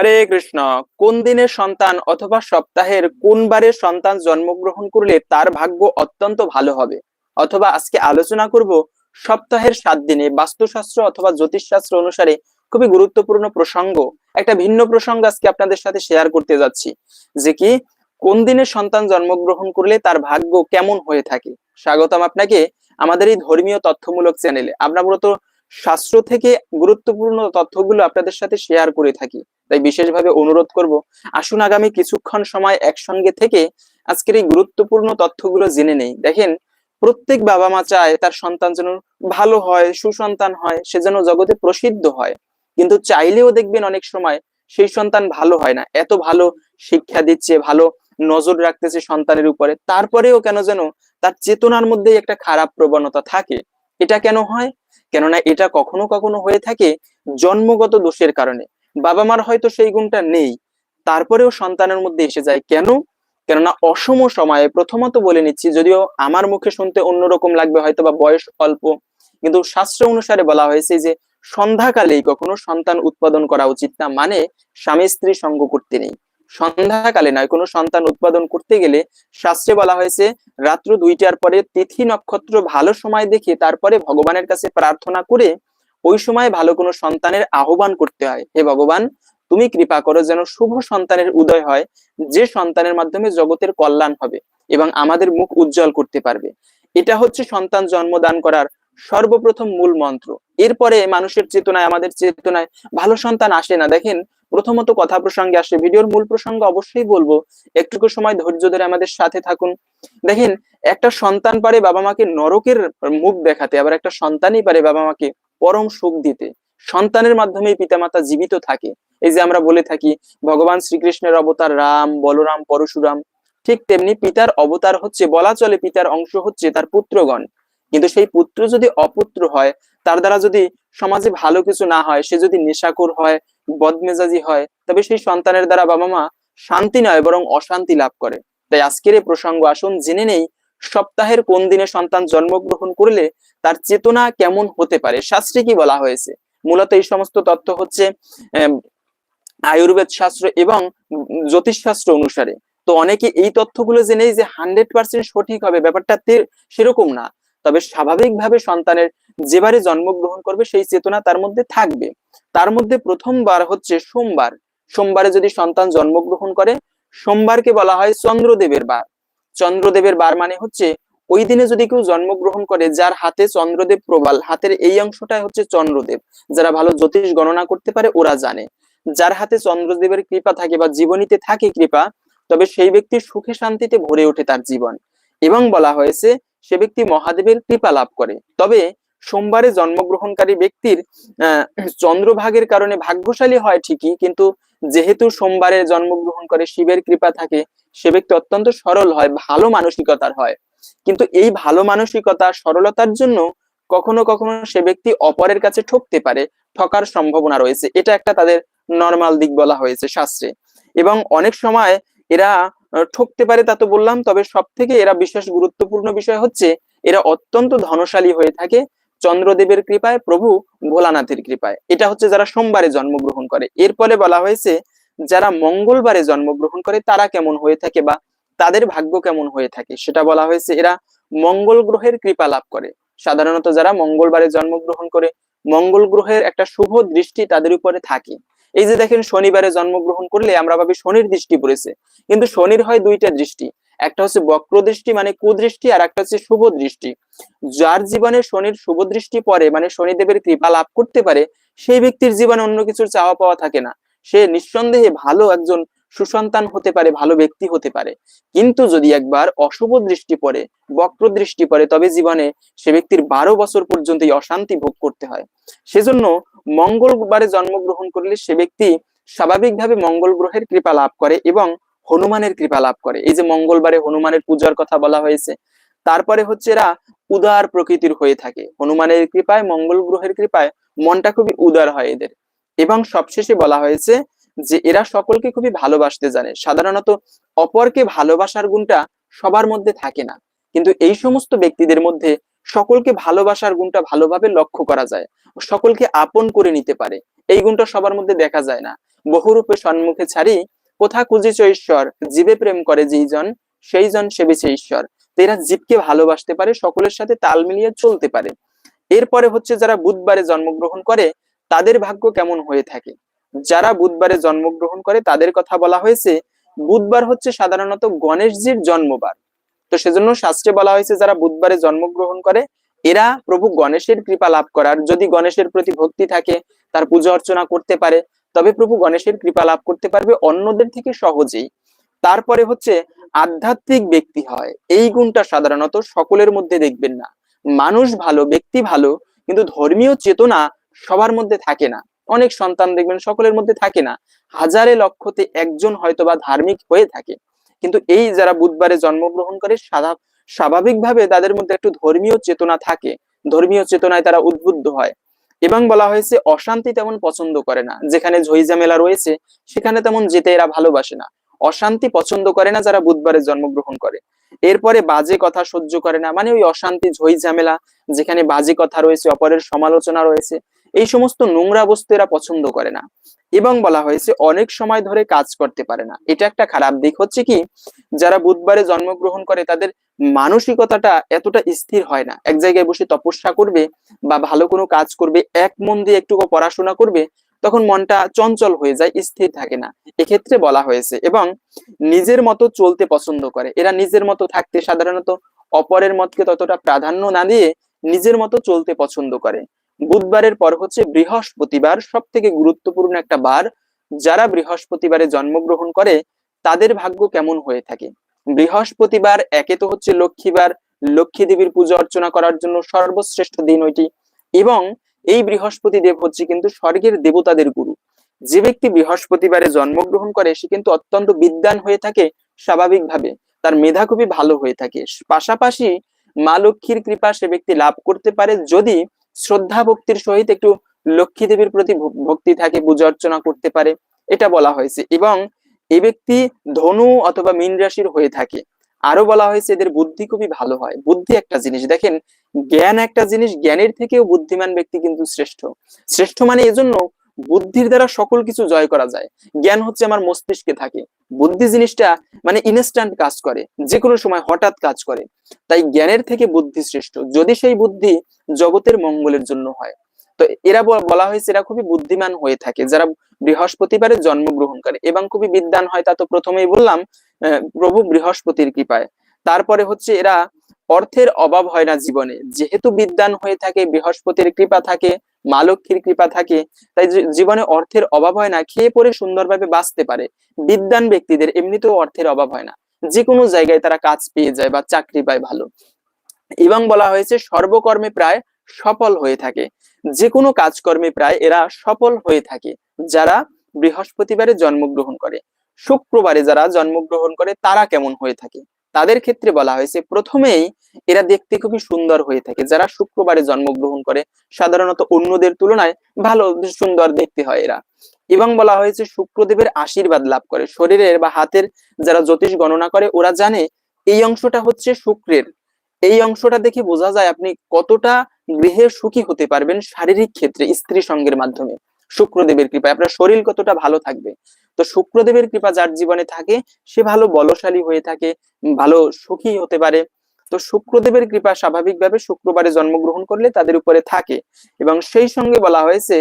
হরে কৃষ্ণ। কোন দিনের সন্তান অথবা সপ্তাহের কোন বারে সন্তান জন্মগ্রহণ করলে তার ভাগ্য অত্যন্ত ভালো হবে? অথবা আজকে আলোচনা করব সপ্তাহের সাত দিনে বাস্তুশাস্ত্র অথবা জ্যোতিষশাস্ত্র অনুসারে খুবই গুরুত্বপূর্ণ প্রসঙ্গ। একটা ভিন্ন প্রসঙ্গ আজকে আপনাদের সাথে শেয়ার করতে যাচ্ছি। যে কি, কোন দিনে সন্তান জন্মগ্রহণ করলে তার ভাগ্য কেমন হয়ে থাকে? স্বাগতম আপনাকে আমাদের এই ধর্মীয় তথ্যমূলক চ্যানেলে আমরা মূলত শাস্ত্র থেকে গুরুত্বপূর্ণ তথ্যগুলো আপনাদের সাথে শেয়ার করে থাকি। তাই বিশেষভাবে অনুরোধ করব, আসুন আগামী কিছুক্ষণ সময় একসঙ্গে থেকে আজকের এই গুরুত্বপূর্ণ তথ্যগুলো জেনে নেই। দেখেন, প্রত্যেক বাবা মা চায় তার সন্তান যেন ভালো হয়, সুসন্তান হয়, সে যেন জগতে প্রসিদ্ধ হয়। কিন্তু চাইলেও দেখবেন অনেক সময় সেই সন্তান ভালো হয় না। এত ভালো শিক্ষা দিচ্ছে, ভালো নজর রাখতেছে সন্তানের উপরে। তারপরেও কেন যেন তার চেতনার মধ্যেই একটা খারাপ প্রবণতা থাকে। এটা কেন হয়? কেননা এটা কখনো কখনো হয়ে থাকে জন্মগত দোষের কারণে। বাবা মার হয়তো সেই গুণটা নেই। তারপরেও সন্তানের মধ্যে এসে যায়, কেন? কেননা অসম সময়ে প্রথমত বলে নিচ্ছি, যদিও আমার মুখে শুনতে অন্যরকম লাগবে হয়তো বা বয়স অল্প, কিন্তু শাস্ত্র অনুসারে বলা হয়েছে যে, সন্ধ্যাকালেই কখনো সন্তান উৎপাদন করা উচিত না মানে স্বামী স্ত্রী সঙ্গ করতে নেই। সন্ধ্যাকালে নয়, কোনো সন্তান উৎপাদন করতে গেলে শাস্ত্রে বলা হয়েছে, রাত্র দুইটার পরে তিথি নক্ষত্র ভালো সময় দেখে তারপরে ভগবানের কাছে প্রার্থনা করে ওই সময় ভালো কোনো সন্তানের আহ্বান করতে হয়। হে ভগবান, তুমি কৃপা করো যেন শুভ সন্তানের উদয় হয়, যে সন্তানের মাধ্যমে জগতের কল্যাণ হবে এবং আমাদের মুখ উজ্জ্বল করতে পারবে। এটা হচ্ছে সন্তান জন্মদান করার সর্বপ্রথম মূল মন্ত্র। এরপরে মানুষের চেতনায়, আমাদের চেতনায় ভালো সন্তান আসে না। দেখেন, প্রথমত কথা প্রসঙ্গে আসে, ভিডিওর মূল প্রসঙ্গ অবশ্যই বলব। একটুকু সময় ধৈর্য ধরে আমাদের সাথে থাকুন। দেখেন, একটা সন্তান পারে বাবা মাকে নরকের মুখ দেখাতে, আবার একটা সন্তানই পারে বাবা মাকে পরম সুখ দিতে। সন্তানের মাধ্যমে পিতামাতা জীবিত থাকে। এই যে আমরা বলে থাকি, ভগবান শ্রীকৃষ্ণের অবতার রাম, বলরাম, পরশুরাম, ঠিক তেমনি পিতার অবতার হচ্ছে, বলা চলে পিতার অংশ হচ্ছে তার পুত্রগণ। কিন্তু সেই পুত্র যদি অপুত্র হয়, তার দ্বারা যদি সমাজে ভালো কিছু না হয়, সে যদি নেশাকুর হয়, বদমেজাজি হয়, তবে সেই সন্তানের দ্বারা বাবা মা শান্তি নয়, বরং অশান্তি লাভ করে। তাই আজকের এই প্রসঙ্গ আসুন, জেনে নেই সপ্তাহের কোন দিনে সন্তান জন্মগ্রহণ করলে তার চেতনা কেমন হতে পারে? শাস্ত্রে কি বলা হয়েছে? মূলত এই সমস্ত তথ্য হচ্ছে আয়ুর্বেদ শাস্ত্র এবং জ্যোতিষ শাস্ত্র অনুসারে। তো অনেকে এই তথ্যগুলো জেনেই যে হান্ড্রেড পার্সেন্ট সঠিক হবে, ব্যাপারটা সেরকম না। তবে স্বাভাবিকভাবে সন্তানের যেবারে জন্মগ্রহণ করবে, সেই চেতনা তার মধ্যে থাকবে। তার মধ্যে প্রথমবার হচ্ছে সোমবার। সোমবারে যদি সন্তান জন্মগ্রহণ করে, সোমবারকে বলা হয় চন্দ্রদেবের বার। চন্দ্রদেবের বার মানে হচ্ছে ওই দিনে যদি কেউ জন্মগ্রহণ করে, যার হাতে চন্দ্রদেব প্রবাল, হাতের এই অংশটাই হচ্ছে চন্দ্রদেব। যারা ভালো জ্যোতিষ গণনা করতে পারে, ওরা জানে। যার হাতে চন্দ্রদেবের কৃপা থাকে বা জীবনীতে থাকে কৃপা, তবে সেই ব্যক্তি সুখে শান্তিতে ভরে ওঠে তার জীবন। এবং বলা হয়েছে, সে ব্যক্তি মহাদেবের কৃপা লাভ করে। তবে সোমবারে জন্মগ্রহণকারী ব্যক্তির চন্দ্রভাগের কারণে ভাগ্যশালী হয় ঠিকই, কিন্তু যেহেতু সোমবারে জন্মগ্রহণ করে শিবের কৃপা থাকে, সে ব্যক্তি অত্যন্ত সরল হয়, ভালো মানসিকতার হয়। কিন্তু এই ভালো মানসিকতা, সরলতার জন্য কখনো কখনো সে ব্যক্তি অপরের কাছে ঠকতে পারে, ঠকার সম্ভাবনা রয়েছে। এটা একটা তাদের নর্মাল দিক বলা হয়েছে শাস্ত্রে। এবং অনেক সময় এরা ঠকতে পারে তা তো বললাম, তবে সব থেকে এরা বিশেষ গুরুত্বপূর্ণ বিষয় হচ্ছে, এরা অত্যন্ত ধনশালী হয়ে থাকে চন্দ্রদেবের কৃপায়, প্রভু ভোলানাথের কৃপায়। এটা হচ্ছে যারা সোমবারে জন্মগ্রহণ করে। এরপরে বলা হয়েছে, যারা মঙ্গলবারে জন্মগ্রহণ করে, তারা কেমন হয়ে থাকে বা তাদের ভাগ্য কেমন হয়ে থাকে? সেটা বলা হয়েছে, এরা মঙ্গল গ্রহের কৃপা লাভ করে। সাধারণত যারা মঙ্গলবারে জন্মগ্রহণ করে, মঙ্গল গ্রহের একটা শুভ দৃষ্টি তাদের উপরে থাকে। এই যে দেখেন, শনিবারে জন্মগ্রহণ করলে আমরা ভাবি শনির দৃষ্টি পড়েছে। কিন্তু শনির হয় দুইটা দৃষ্টি। একটা হচ্ছে বক্র দৃষ্টি মানে কুদৃষ্টি আর একটা হচ্ছে শুভ দৃষ্টি যার জীবনে শনির শুভ দৃষ্টি পড়ে মানে শনিদেবের কৃপা লাভ করতে পারে, সেই ব্যক্তির জীবনে অন্য কিছুর চাওয়া পাওয়া থাকে না। সে নিঃসন্দেহে ভালো একজন সুসন্তান হতে পারে, ভালো ব্যক্তি হতে পারে। কিন্তু যদি একবার অশুভ দৃষ্টি পড়ে বক্র দৃষ্টি পড়ে, তবে জীবনে সে ব্যক্তির বারো বছর পর্যন্ত অশান্তি ভোগ করতে হয়। সেজন্য মঙ্গলবারে জন্মগ্রহণ করলে সে ব্যক্তি স্বাভাবিকভাবে মঙ্গল গ্রহের কৃপা লাভ করে এবং হনুমানের কৃপা লাভ করে। এই যে মঙ্গলবারে হনুমানের পূজার কথা বলা হয়েছে, তারপরে হচ্ছে এরা উদার প্রকৃতির হয়ে থাকে। হনুমানের কৃপায়, মঙ্গল গ্রহের কৃপায় মনটা খুবই উদার হয় এদের। এবং সবশেষে বলা হয়েছে যে এরা সকলকে খুবই ভালোবাসতে জানে। সাধারণত অপরকে ভালোবাসার গুণটা সবার মধ্যে থাকে না। কিন্তু এই সমস্ত ব্যক্তিদের মধ্যে সকলকে ভালোবাসার গুণটা ভালোভাবে লক্ষ্য করা যায়। সকলকে আপন করে নিতে পারে। এই গুণটা সবার মধ্যে দেখা যায় না। বহুরূপে সম্মুখে ছাড়ি কোথা খুঁজিছ ঈশ্বর? জীবে প্রেম করে যেইজন সেই জন সেবিছে ঈশ্বর। তো এরা জীবকে ভালোবাসতে পারে, সকলের সাথে তাল মিলিয়ে চলতে পারে। এরপরে হচ্ছে যারা বুধবারে জন্মগ্রহণ করে, তাদের ভাগ্য কেমন হয়ে থাকে? যারা বুধবারে জন্মগ্রহণ করে, তাদের কথা বলা হয়েছে, বুধবার হচ্ছে সাধারণত গণেশজির জন্মবার। তো সেজন্য শাস্ত্রে বলা হয়েছে, যারা বুধবারে জন্মগ্রহণ করে, এরা প্রভু গণেশের কৃপা লাভ করার যদি গণেশের প্রতি ভক্তি থাকে, তার পূজা অর্চনা করতে পারে তবে প্রভু গণেশের কৃপা লাভ করতে পারবে অন্যদের থেকে সহজেই। তারপরে হচ্ছে আধ্যাত্মিক ব্যক্তি হয়। এই গুণটা সাধারণত সকলের মধ্যে দেখবেন না। মানুষ ভালো, ব্যক্তি ভালো, কিন্তু ধর্মীয় চেতনা সবার মধ্যে থাকে না। অনেক সন্তান দেখবেন সকলের মধ্যে থাকে না। হাজারে লক্ষতে একজন হয়তো বা ধার্মিক হয়ে থাকে। কিন্তু এই যারা বুধবারে জন্মগ্রহণ করে সাদা স্বাভাবিকভাবে তাদের মধ্যে একটু ধর্মীয় চেতনা থাকে। ধর্মীয় চেতনায় তারা উদ্বুদ্ধ হয়। এবং বলা হয়েছে অশান্তি তেমন পছন্দ করে না। যেখানে ঝইঝামেলা রয়েছে, সেখানে তেমন যেতে এরা ভালোবাসে না। অশান্তি পছন্দ করে না যারা বুধবারে জন্মগ্রহণ করে। এরপরে বাজে কথা সহ্য করে না মানে ওই অশান্তি ঝই ঝামেলা যেখানে বাজে কথা রয়েছে, অপরের সমালোচনা রয়েছে, এই সমস্ত নোংরা বস্তু এরা পছন্দ করে না। এবং বলা হয়েছে অনেক সময় ধরে কাজ করতে পারে না। এটা একটা খারাপ দিক। হচ্ছে কি, যারা বুধবারে জন্মগ্রহণ করে তাদের মানসিকতাটা এতটা স্থির হয় না। এক জায়গায় বসে তপস্যা করবে বা ভালো কোনো কাজ করবে, এক মন দিয়ে একটু পড়াশোনা করবে, তখন মনটা চঞ্চল হয়ে যায়, স্থির থাকে না। এক্ষেত্রে বলা হয়েছে এবং নিজের মতো চলতে পছন্দ করে। এরা নিজের মতো থাকতে সাধারণত অপরের মতকে ততটা প্রাধান্য না দিয়ে নিজের মতো চলতে পছন্দ করে। বুধবারের পর হচ্ছে বৃহস্পতিবার সব থেকে গুরুত্বপূর্ণ একটা বার। যারা বৃহস্পতিবারে জন্মগ্রহণ করে, তাদের ভাগ্য কেমন হয়ে থাকে? বৃহস্পতিবার একে তো হচ্ছে লক্ষ্মীবার। লক্ষ্মী দেবীর পূজা অর্চনা করার জন্য সর্বশ্রেষ্ঠ দিন ওইটি। এবং এই বৃহস্পতি দেব হচ্ছে কিন্তু স্বর্গের দেবতাদের গুরু। যে ব্যক্তি বৃহস্পতিবারে জন্মগ্রহণ করে, সে কিন্তু অত্যন্ত বিদ্যান হয়ে থাকে স্বাভাবিকভাবে। তার মেধা খুবই ভালো হয়ে থাকে। পাশাপাশি মা লক্ষ্মীর কৃপা সে ব্যক্তি লাভ করতে পারে যদি শ্রদ্ধা ভক্তির সহিত একটু লক্ষ্মী দেবীর প্রতি ভক্তি থাকে, পূজা অর্চনা করতে পারে, এটা বলা হয়েছে। এবং এই ব্যক্তি ধনু অথবা মীন রাশির হয়ে থাকে। আরও বলা হয়েছে, এদের বুদ্ধি খুবই ভালো হয়। বুদ্ধি একটা জিনিস। দেখেন, জ্ঞান একটা জিনিস, জ্ঞানের থেকেও বুদ্ধিমান ব্যক্তি কিন্তু শ্রেষ্ঠ। শ্রেষ্ঠ মানে এজন্য বুদ্ধির দ্বারা সকল কিছু জয় করা যায়। জ্ঞান হচ্ছে আমার মস্তিষ্কে থাকে। বুদ্ধি জিনিসটা মানে ইনস্ট্যান্ট কাজ করে যে কোনো সময় হঠাৎ কাজ করে। তাই জ্ঞানের থেকে বুদ্ধি শ্রেষ্ঠ যদি সেই বুদ্ধি জগতের মঙ্গলের জন্য হয়। তো এরা বলা হয়েছে এরা খুবই বুদ্ধিমান হয়ে থাকে, যারা বৃহস্পতিবারে জন্মগ্রহণ করে এবং খুবই বিদ্যান হয়, তা তো প্রথমেই বললাম প্রভু বৃহস্পতির কৃপায়। তারপরে হচ্ছে এরা অর্থের অভাব হয় না জীবনে, যেহেতু বিদ্যান হয়ে থাকে, বৃহস্পতির কৃপা থাকে মা লক্ষ্মীর কৃপা থাকে। তাই জীবনে অর্থের অভাব হয় না, খেয়ে পরে সুন্দরভাবে বাঁচতে পারে। বিদ্যান ব্যক্তিদের এমনিতেও অর্থের অভাব হয় না। যে কোনো জায়গায় তারা কাজ পেয়ে যায় বা চাকরি পায় ভালো। এবং বলা হয়েছে, সর্বকর্মে প্রায় সফল হয়ে থাকে। যে কোনো কাজকর্মে প্রায় এরা সফল হয়ে থাকে। যারা বৃহস্পতিবারে জন্মগ্রহণ করে। শুক্রবারে যারা জন্মগ্রহণ করে, তারা কেমন হয়ে থাকে? তাদের ক্ষেত্রে বলা হয়েছে, প্রথমেই এরা দেখতে খুবই সুন্দর হয়ে থাকে। যারা শুক্রবারে জন্মগ্রহণ করে, সাধারণত অন্যদের তুলনায় ভালো, সুন্দর দেখতে হয় এরা। এবং বলা হয়েছে, শুক্রদেবের আশীর্বাদ লাভ করে। শরীরের বা হাতের যারা জ্যোতিষ গণনা করে, ওরা জানে এই অংশটা হচ্ছে শুক্রের। এই অংশটা দেখে বোঝা যায় আপনি কতটা গৃহে সুখী হতে পারবেন শারীরিক ক্ষেত্রে, স্ত্রী সঙ্গের মাধ্যমে। শুক্রদেবের কৃপায়। আপনার শরীর কতটা ভালো থাকবে? তো শুক্রদেবের কৃপা যার জীবনে থাকে, সে ভালো বলশালী হয়ে থাকে, ভালো সুখী হতে পারে। তো শুক্রদেবের কৃপা স্বাভাবিকভাবে শুক্রবারে জন্মগ্রহণ করলে তাদের উপরে থাকে এবং সেই সঙ্গে বলা হয়েছে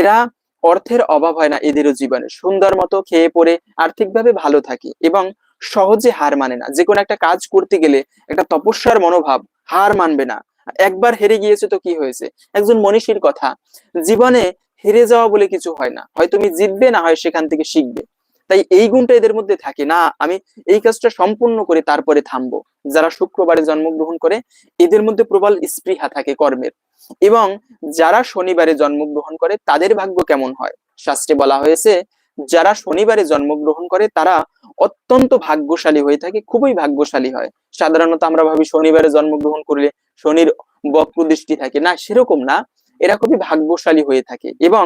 এরা অর্থের অভাব হয় না এদেরও জীবনে। সুন্দর মতো খেয়ে পরে আর্থিকভাবে ভালো থাকে এবং সহজে হার মানে না। যে কোনো একটা কাজ করতে গেলে একটা তপস্যার মনোভাব হার মানবে না। একবার হেরে গিয়েছে তো কি হয়েছে? একজন মনীষীর কথা। জীবনে হেরে যাওয়া বলে কিছু হয় না। হয় তুমি জিতবে, না হয় সেখান থেকে শিখবে। তাই এই গুণটা এদের মধ্যে থাকে। না, আমি এই কাজটা সম্পূর্ণ করে তারপরে থামবো। যারা শুক্রবারে জন্মগ্রহণ করে, এদের মধ্যে প্রবল স্পৃহা থাকে কর্মের। এবং যারা শনিবারে জন্মগ্রহণ করে, তাদের ভাগ্য কেমন হয়? শাস্ত্রে বলা হয়েছে, যারা শনিবারে জন্মগ্রহণ করে, তারা অত্যন্ত ভাগ্যশালী হয়ে থাকে, খুবই ভাগ্যশালী হয়। সাধারণত আমরা ভাবি, শনিবারে জন্মগ্রহণ করলে শনির বক্র দৃষ্টি থাকে। না, সেরকম না। এরা খুবই ভাগ্যশালী হয়ে থাকে এবং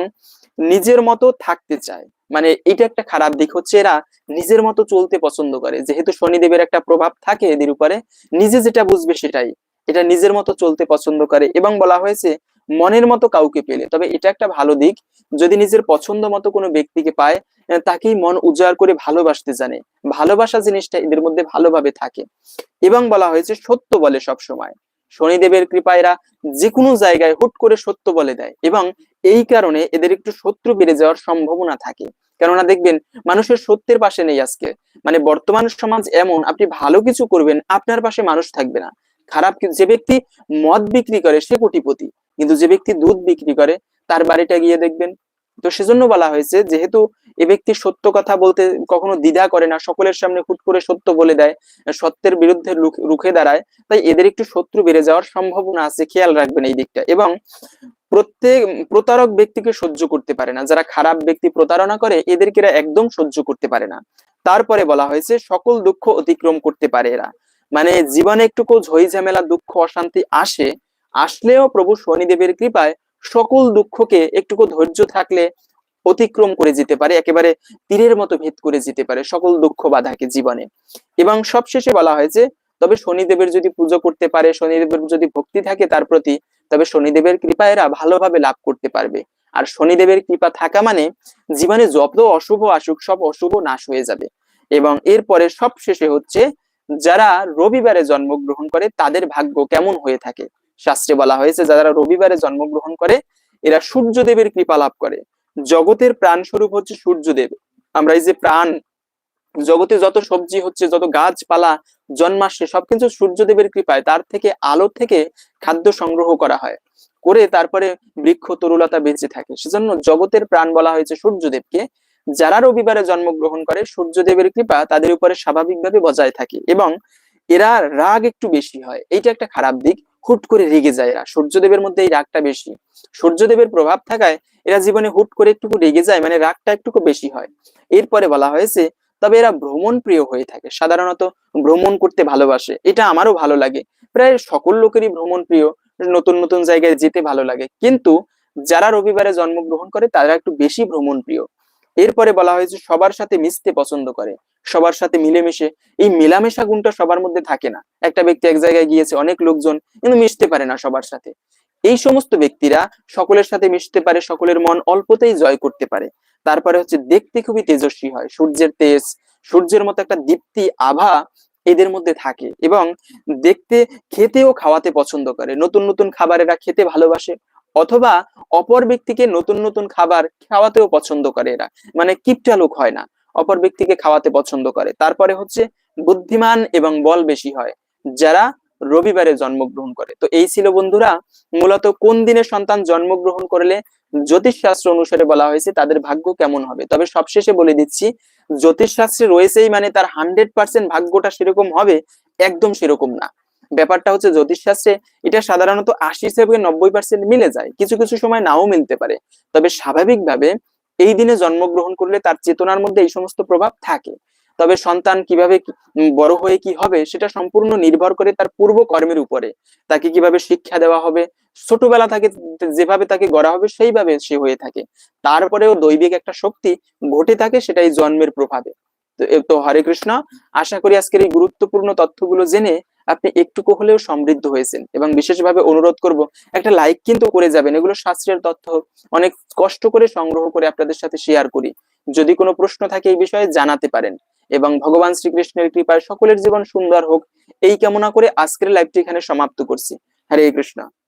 নিজের মতো থাকতে চায়। মানে এটা একটা খারাপ দিক হচ্ছে, এরা নিজের মতো চলতে পছন্দ করে। যেহেতু শনিদেবের একটা প্রভাব থাকে এদের উপরে, নিজে যেটা বুঝবে সেটাই। এটা নিজের মতো চলতে পছন্দ করে এবং বলা হয়েছে মনের মতো কাউকে পেলে। তবে এটা একটা ভালো দিক। যদি নিজের পছন্দ মতো কোনো ব্যক্তিকে পায় তাকেই মন উজাড় করে ভালোবাসতে জানে। ভালোবাসা জিনিসটা এদের মধ্যে ভালোভাবে থাকে। এবং বলা হয়েছে সত্য বলে সব সময় শনিদেবের কৃপায় এরা যে কোনো জায়গায় হুট করে সত্য বলে দেয় এবং এই কারণে এদের একটু শত্রু বেড়ে যাওয়ার সম্ভাবনা থাকে। কেননা দেখবেন, মানুষের সত্যের পাশে নেই আজকে। মানে বর্তমান সমাজ এমন, আপনি ভালো কিছু করবেন, আপনার পাশে মানুষ থাকবে না। খারাপ যে ব্যক্তি মদ বিক্রি করে সে কোটিপতি, কিন্তু যে ব্যক্তি দুধ বিক্রি করে, তার বাড়িটা গিয়ে দেখবেন তো সেজন্য বলা হয়েছে, যেহেতু এ ব্যক্তি সত্য কথা বলতে কখনো দ্বিধা করে না, সকলের সামনে হুট করে সত্য বলে দেয়, সত্যের বিরুদ্ধে রুখে দাঁড়ায়, তাই এদের একটু শত্রু বেড়ে যাওয়ার সম্ভাবনা আছে, খেয়াল রাখবেন এই দিকটা। এবং প্রত্যেক, প্রতারক ব্যক্তিকে সহ্য করতে পারে না, যারা খারাপ ব্যক্তি প্রতারণা করে, এদেরকে এরা একদম সহ্য করতে পারে না। তারপরে বলা হয়েছে, সকল দুঃখ অতিক্রম করতে পারে এরা। মানে জীবনে একটুকু ঝই ঝামেলা, দুঃখ, অশান্তি আসে, আসলেও প্রভু শনিদেবের কৃপায় সকল দুঃখকে একটুকু ধৈর্য থাকলে অতিক্রম করে যেতে পারে, একেবারে তীরের মতো ভেদ করে যেতে পারে সকল দুঃখ বাধাকে জীবনে। এবং সবশেষে বলা হয়েছে, তবে শনিদেবের যদি পুজো করতে পারে, শনিদেবের যদি ভক্তি থাকে তার প্রতি, তবে শনিদেবের কৃপা এরা ভালোভাবে লাভ করতে পারবে। আর শনিদেবের কৃপা থাকা মানে জীবনে যত অশুভ আসুক, সব অশুভ নাশ হয়ে যাবে। এবং এরপরে সব শেষে হচ্ছে, যারা রবিবারে জন্মগ্রহণ করে তাদের ভাগ্য কেমন হয়ে থাকে? শাস্ত্রে বলা হয়েছে, যারা রবিবারে জন্মগ্রহণ করে, এরা সূর্যদেবের কৃপা লাভ করে। জগতের প্রাণ স্বরূপ হচ্ছে সূর্যদেব। আমরা এই যে প্রাণ, জগতে যত সবজি হচ্ছে, যত গাছপালা জন্মাসে সবকিছু সূর্যদেবের কৃপায়। তার থেকে আলো থেকে খাদ্য সংগ্রহ করা হয়। করে তারপরে বৃক্ষ, তরুলতা বেঁচে থাকে। সেজন্য জগতের প্রাণ বলা হয়েছে সূর্যদেবকে। যারা রবিবারে জন্মগ্রহণ করে, সূর্যদেবের কৃপা তাদের উপরে স্বাভাবিকভাবে বজায় থাকে এবং এরা রাগ একটু বেশি হয়। এইটা একটা খারাপ দিক। হুট করে রেগে যায় এরা। সূর্যদেবের মধ্যে এই রাগটা বেশি। সূর্যদেবের প্রভাব থাকায় এরা জীবনে হুট করে একটু রেগে যায় মানে রাগটা একটু বেশি হয়। এরপরে বলা হয়েছে, তবে এরা ভ্রমণ প্রিয় হয়ে থাকে। সাধারণত ভ্রমণ করতে ভালোবাসে। এটা আমারও ভালো লাগে। প্রায় সকল লোকেরই ভ্রমণ প্রিয়। নতুন নতুন জায়গায় যেতে ভালো লাগে। কিন্তু যারা রবিবারে জন্মগ্রহণ করে, তারা একটু বেশি ভ্রমণ প্রিয়। এরপরে বলা হয়েছে সবার সাথে মিশতে পছন্দ করে, সবার সাথে মিলেমিশে। এই মেলামেশা গুণটা সবার মধ্যে থাকে না। একটা ব্যক্তি এক জায়গায় গিয়েছে, অনেক লোকজন কিন্তু মিশতে পারে না সবার সাথে। এই সমস্ত ব্যক্তিরা সকলের সাথে মিশতে পারে, সকলের মন অল্পতেই জয় করতে পারে। তারপরে হচ্ছে দেখতে খুবই তেজস্বী হয়, সূর্যের তেজ, সূর্যের মতো একটা দীপ্তি আভা এদের মধ্যে থাকে এবং দেখতে, খেতেও খাওয়াতে পছন্দ করে। নতুন নতুন খাবার এরা খেতে ভালোবাসে। অথবা অপর ব্যক্তিকে নতুন নতুন খাবার খাওয়াতেও পছন্দ করে এরা। মানে কিপটা লোক হয় না। অপর ব্যক্তিকে খাওয়াতে পছন্দ করে। তারপরে হচ্ছে বুদ্ধিমান এবং বল বেশি হয়, যারা রবিবারে জন্মগ্রহণ করে। তো এই ছিল বন্ধুরা, মূলত কোন দিনে সন্তান জন্মগ্রহণ করলে জ্যোতিষ শাস্ত্র অনুসারে বলা হয়েছে তাদের ভাগ্য কেমন হবে। তবে সবশেষে বলে দিচ্ছি জ্যোতিষ শাস্ত্রে রয়েছেই মানে তার হান্ড্রেড পার্সেন্ট ভাগ্যটা সেরকম হবে, একদম সেরকম না। ব্যাপারটা হচ্ছে জ্যোতিষ শাস্ত্রে এটা সাধারণত আশি থেকে নব্বই পার্সেন্ট মিলে যায়। কিছু কিছু সময় নাও মিলতে পারে। তবে স্বাভাবিকভাবে এই দিনে জন্মগ্রহণ করলে তার চেতনার মধ্যে এই সমস্ত প্রভাব থাকে। তবে সন্তান কীভাবে বড় হয়ে কি হবে সেটা সম্পূর্ণ নির্ভর করে তার পূর্ব কর্মের উপরে। তাকে কীভাবে শিক্ষা দেওয়া হবে, ছোটবেলা থেকে যেভাবে তাকে গড়া হবে সেইভাবে সে হয়ে থাকে। তারপরেও দৈবিক একটা শক্তি ঘটে থাকে সেটাই জন্মের প্রভাবে। তো হরে কৃষ্ণ। আশা করি আজকের এই গুরুত্বপূর্ণ তথ্যগুলো জেনে আপনি একটুকু হলেও সমৃদ্ধ হয়েছেন এবং বিশেষভাবে অনুরোধ করব, একটা লাইক কিন্তু করে যাবেন। এগুলো শাস্ত্রের তথ্য। অনেক কষ্ট করে সংগ্রহ করে আপনাদের সাথে শেয়ার করি। যদি কোনো প্রশ্ন থাকে এই বিষয়ে জানাতে পারেন। এবং ভগবান শ্রীকৃষ্ণের কৃপায় সকলের জীবন সুন্দর হোক। এই কামনা করে আজকের লাইভটি এখানে সমাপ্ত করছি। হরে কৃষ্ণ।